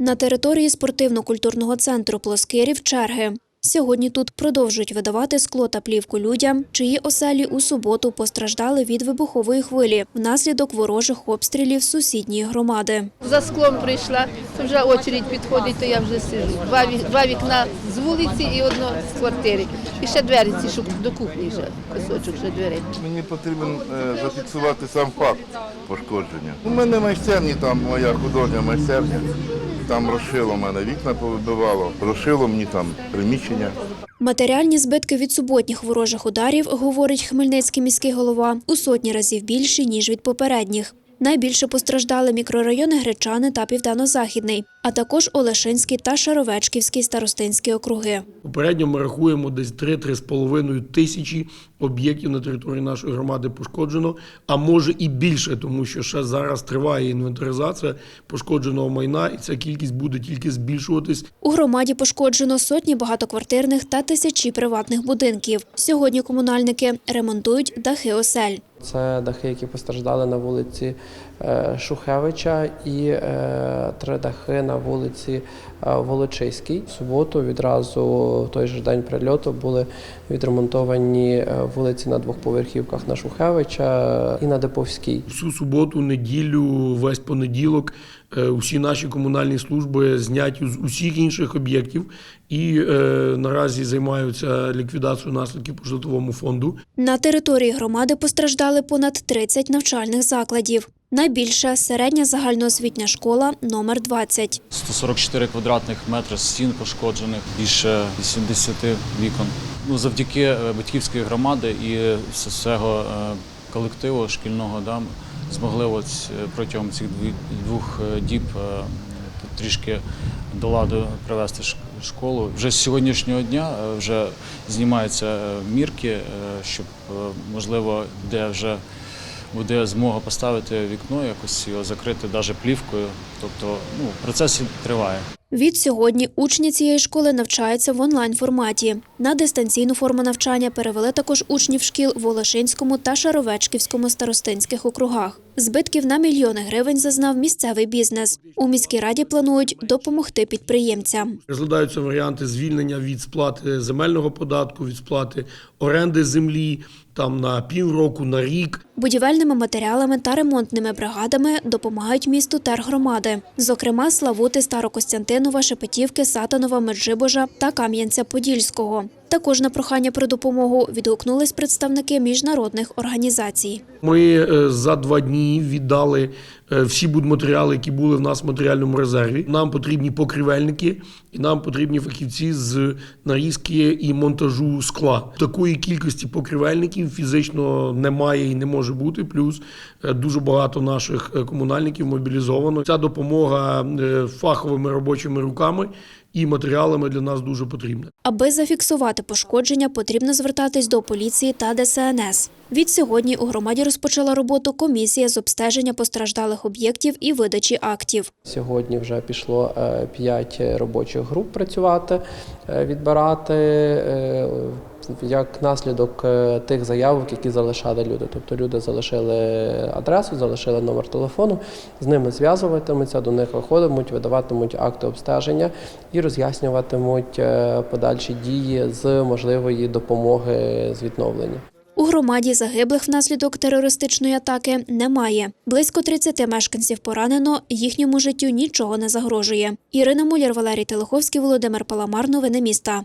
На території спортивно-культурного центру Плоскирів черги. Сьогодні тут продовжують видавати скло та плівку людям, чиї оселі у суботу постраждали від вибухової хвилі внаслідок ворожих обстрілів сусідньої громади. За склом прийшла, то вже очередь підходить, то я вже сижу. Два, два вікна з вулиці і одно з квартири. І ще двері ці, щоб до кухні вже, кусочок ще дверей. Мені потрібен е, зафіксувати сам факт пошкодження. У мене майстерні, там моя художня майстерня. Там розшило мене вікна повибивало, розшило мені там приміщення. Матеріальні збитки від суботніх ворожих ударів, говорить хмельницький міський голова, у сотні разів більші, ніж від попередніх. Найбільше постраждали мікрорайони Гречани та Південно-Західний, а також Олешинський та Шаровечківський старостинські округи. Попередньо ми рахуємо десь 3-3,5 тисячі об'єктів на території нашої громади пошкоджено, а може і більше, тому що ще зараз триває інвентаризація пошкодженого майна, і ця кількість буде тільки збільшуватись. У громаді пошкоджено сотні багатоквартирних та тисячі приватних будинків. Сьогодні комунальники ремонтують дахи осель. Це дахи, які постраждали на вулиці е, Шухевича, і е, три дахи на вулиці е, Волочиській. В суботу відразу в той же день прильоту були відремонтовані е, вулиці на двох поверхівках на Шухевича і на Деповській. Всю суботу, неділю, весь понеділок е, усі наші комунальні служби зняті з усіх інших об'єктів і е, наразі займаються ліквідацією наслідків по житловому фонду. На території громади постраждали понад 30 навчальних закладів. Найбільша середня загальноосвітня школа номер 20. 144 квадратних метри стін пошкоджених, більше 80 вікон. Ну, завдяки е, батьківської громади і всього е, колективу шкільного да, змогли ось е, протягом цих двох діб трішки до ладу привести школу. Вже з сьогоднішнього дня вже знімаються мірки, щоб можливо, де вже буде змога поставити вікно, якось його закрити навіть плівкою. Тобто ну, процес триває. Від учні цієї школи навчаються в онлайн форматі. На дистанційну форму навчання перевели також учнів шкіл в Олешинському та Шаровечківському старостинських округах. Збитків на мільйони гривень зазнав місцевий бізнес. У міській раді планують допомогти підприємцям. Розглядаються варіанти звільнення від сплати земельного податку, від сплати оренди землі там на півроку, на рік. Будівельними матеріалами та ремонтними бригадами допомагають місту тергромади, зокрема Славути, Старокостянтинова, Шепетівки, Сатанова, Меджибожа та Кам'янця-Подільського. Також на прохання про допомогу відгукнулись представники міжнародних організацій. Ми е, за два дні віддали е, всі будматеріали, які були в нас в матеріальному резерві. Нам потрібні покривельники і нам потрібні фахівці з нарізки і монтажу скла. Такої кількості покривельників фізично немає і не може бути. Плюс е, дуже багато наших комунальників мобілізовано. Ця допомога фаховими робочими руками і матеріалами для нас дуже потрібне. Аби зафіксувати пошкодження, потрібно звертатись до поліції та ДСНС. Від сьогодні у громаді розпочала роботу комісія з обстеження постраждалих об'єктів і видачі актів. Сьогодні вже пішло 5 робочих груп працювати, е, відбирати е, як наслідок е, тих заявок, які залишали люди. Тобто люди залишили адресу, залишили номер телефону, з ними зв'язуватимуться, до них виходитимуть, видаватимуть акти обстеження і роз'яснюватимуть е, подальші дії з можливої допомоги з відновлення. У громаді загиблих внаслідок терористичної атаки немає. Близько 30 мешканців поранено, їхньому життю нічого не загрожує. Ірина Муляр, Валерій Телеховський, Володимир Паламар. Новини міста.